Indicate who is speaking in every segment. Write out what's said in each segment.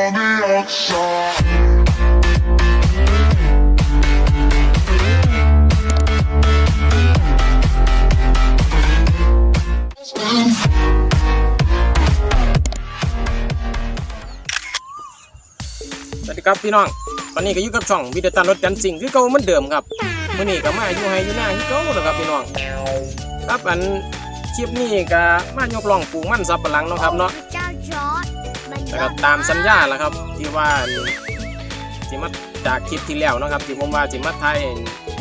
Speaker 1: on the outside.
Speaker 2: สวัสดีครับพี่น้อง ตอนนี้ก็อยู่กับช่องวิดีโอตันรถจันทร์สิ่งคือเก่าเหมือนเดิมครับมื่อนี้ก็มาอยู่ให้อยู่หน้าคือเก่าแล้วครับพี่น้อง ครับอันคลิปนี้ก็มายกล่องปลูกมันสับปะหลังเนาะครับเนาะ แล้วก็ตามสัญญาแหละครับ ที่ว่าสิมาจากคลิปที่แล้วนะครับที่ผมว่าสิมาถ่าย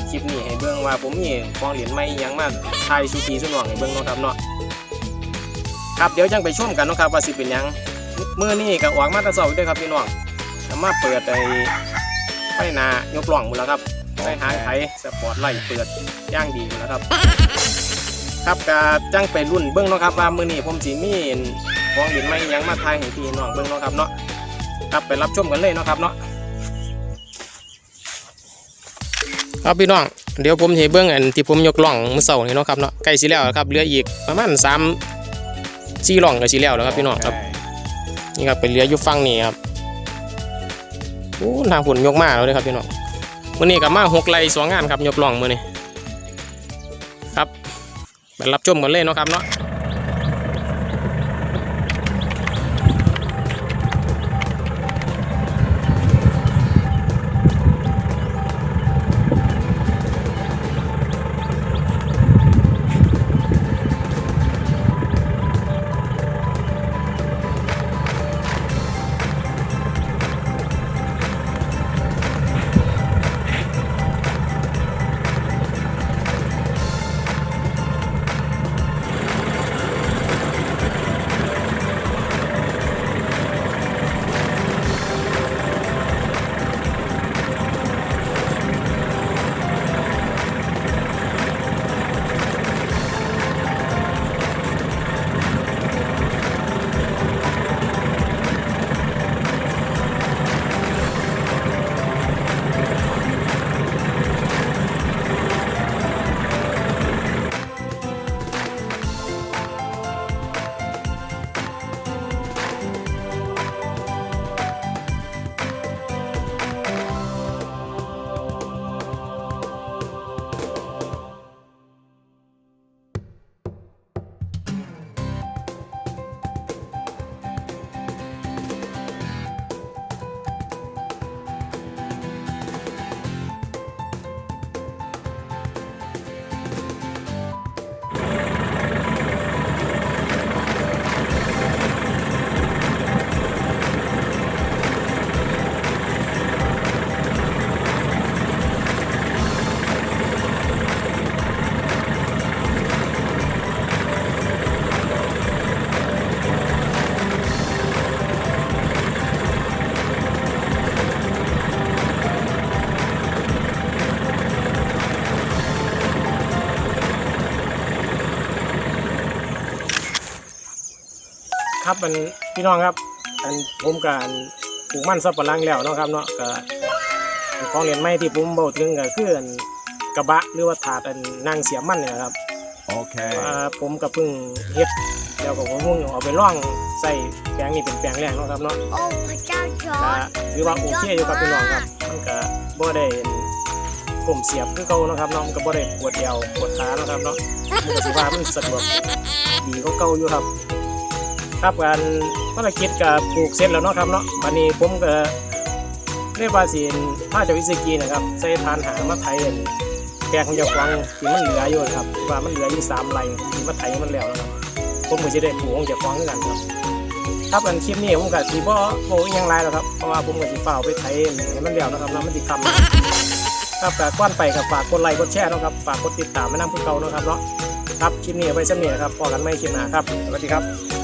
Speaker 2: คลิปนี้ให้เบิ่งว่าผมมีของเหรียญใหม่ยังมาถ่ายสุปีสุน้องให้เบิ่งนะครับเนาะครับเดี๋ยวจังไปชมกันนะครับว่าสิเป็นยังเมื้อนี้ก็ออกมาตะเช้าอยู่เด้อครับพี่น้องก็มาเปิดไอ้ไฟนายกล่องหมดแล้วครับไฟหางไถสปอร์ตไลท์เปิดย่างดีหมดแล้วครับ ครับก็จังไปรุ่นเบิ่งนะครับว่ามื้อนี้ผมสิมี ของเหรียญใหม่อิหยังมาถ่ายให้พี่น้องเบิ่งเนาะครับเนาะครับไปรับชมกันเลยเนาะครับเนาะครับพี่น้องเดี๋ยวผมจะเบื้องอันที่ผมยกล่องมือเสานี่เนาะครับเนาะใกล้สิแล้วครับเหลืออีกประมาณสามสี่ล่องก็สิแล้วแล้วครับพี่น้องครับนี่ครับเป็นเหลืออยู่ฝั่งนี้ครับโอ้ทางผลยกมาแล้วเลยครับพี่น้องมื่อนี้กับมาหกไร่สองงานครับยกล่องมื่อนี้ครับไปรับชมกันเลยเนาะครับเนาะ ครับอันพี่น้องครับ อันผมกับอันปลูกมันสับปะหลังแล้วเนาะครับเนาะก็อันของเหรียญใหม่ที่ผมบอกถึงก็คืออันกระบะหรือว่าถาดอันนางเสียบมันเนี่ยนะครับ
Speaker 3: Okay.
Speaker 2: ว่าผมก็เพิ่งเฮ็ดแล้วก็ผมเพิ่งเอาไปล่องใส่แปลงนี่เป็นแปลงแรกเนาะครับเนาะ
Speaker 4: โอ้พระเจ้าจอ
Speaker 2: ก็
Speaker 4: ร์ด
Speaker 2: ถือว่าโอเคอยู่ครับพี่น้องครับมันก็บ่ได้ผมเสียบคือเก่าเนาะครับเนาะมันก็บ่ได้ปวดเอวปวดขาเนาะครับเนาะมันก็สิว่ามันสะดวกดีกว่าเก่าอยู่ครับ ครับการภารกิจก็ปลูกเสร็จแล้วเนาะครับเนาะบัดนี้ผมก็เรียกว่าสิพาจาวิสกีนะครับใส่ทานหางมาไถอันแปลงของเจ้าของที่มันเหลืออยู่นะครับว่ามันเหลืออยู่สามไร่ที่มาไถมันแล้วนะครับผมก็สิได้ปลูกของเจ้าของกันครับครับอันคลิปนี้ผมก็สิบ่บ่อิหยังไรแล้วครับเพราะว่าผมก็สิเฝ้าไปไถให้มันแล้วนะครับแล้วมันสิดคำครับแต่ก่อนไปก็ฝากกดไลค์กดแชร์นะครับฝากกดติดตามแม่น้ำพึ่งเก่าเนาะครับเนาะครับคลิปนี้ไว้เนียครับพอกันไม่คลิปหนาครับสวัสดีครับ